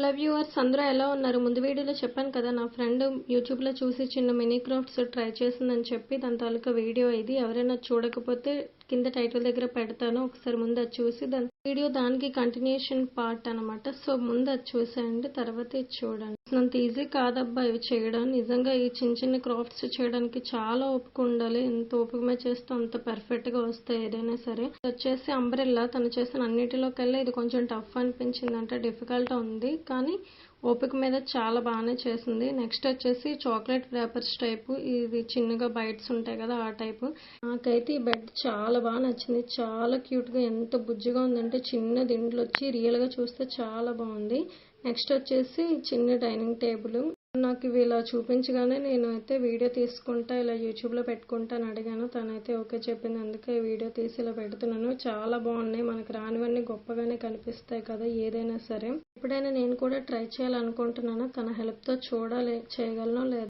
Hello viewers అందరూ ఎలా ఉన్నారు? ముందు వీడియోలో చెప్పాను కదా నా ఫ్రెండ్ యూట్యూబ్లో చూసి చిన్న మినీ క్రాఫ్ట్స్ ట్రై చేసిందని చెప్పి దాని తాలూకా వీడియో ఇది. ఎవరైనా చూడకపోతే కింద టైటిల్ దగ్గర పెడతాను. ఒకసారి ముందు అది చూసి దాని వీడియో దానికి కంటిన్యూషన్ పార్ట్ అనమాట సో ముందు అది చూసేయండి తర్వాత ఇది చూడండి. అంత ఈజీ కాదబ్బా ఇవి చేయడం. నిజంగా ఈ చిన్న చిన్న క్రాఫ్ట్స్ చేయడానికి చాలా ఓపిక ఉండాలి. ఎంత ఓపిక చేస్తే అంత పర్ఫెక్ట్గా వస్తాయి ఏదైనా సరే. ఇది వచ్చేసి అంబ్రెల్లా తను చేసిన అన్నిటిలోకెల్లా ఇది కొంచెం టఫ్ అనిపించింది అంటే డిఫికల్ట్ ఉంది. కానీ ఓపిక మీద చాలా బాగానే చేసింది. నెక్స్ట్ వచ్చేసి చాక్లెట్ పేపర్స్ టైపు ఇది చిన్నగా బైట్స్ ఉంటాయి కదా ఆ టైపు నాకైతే ఈ బెడ్ చాలా బాగా నచ్చింది. చాలా క్యూట్గా ఎంత బుజ్జిగా ఉందంటే చిన్న దిండ్లు వచ్చి రియల్గా చూస్తే చాలా బాగుంది. నెక్స్ట్ వచ్చేసి చిన్న డైనింగ్ టేబుల్ నాకు ఇవి ఇలా చూపించగానే నేను అయితే వీడియో తీసుకుంటా ఇలా యూట్యూబ్లో పెట్టుకుంటా అని అడిగాను. తనైతే ఓకే చెప్పింది. అందుకే వీడియో తీసి ఇలా పెడుతున్నాను. చాలా బాగున్నాయి. మనకు రానివన్నీ గొప్పగానే కనిపిస్తాయి కదా ఏదైనా సరే. ఎప్పుడైనా నేను కూడా ట్రై చేయాలనుకుంటున్నాను? తన హెల్ప్తో చూడాలి చేయగలనో లేదా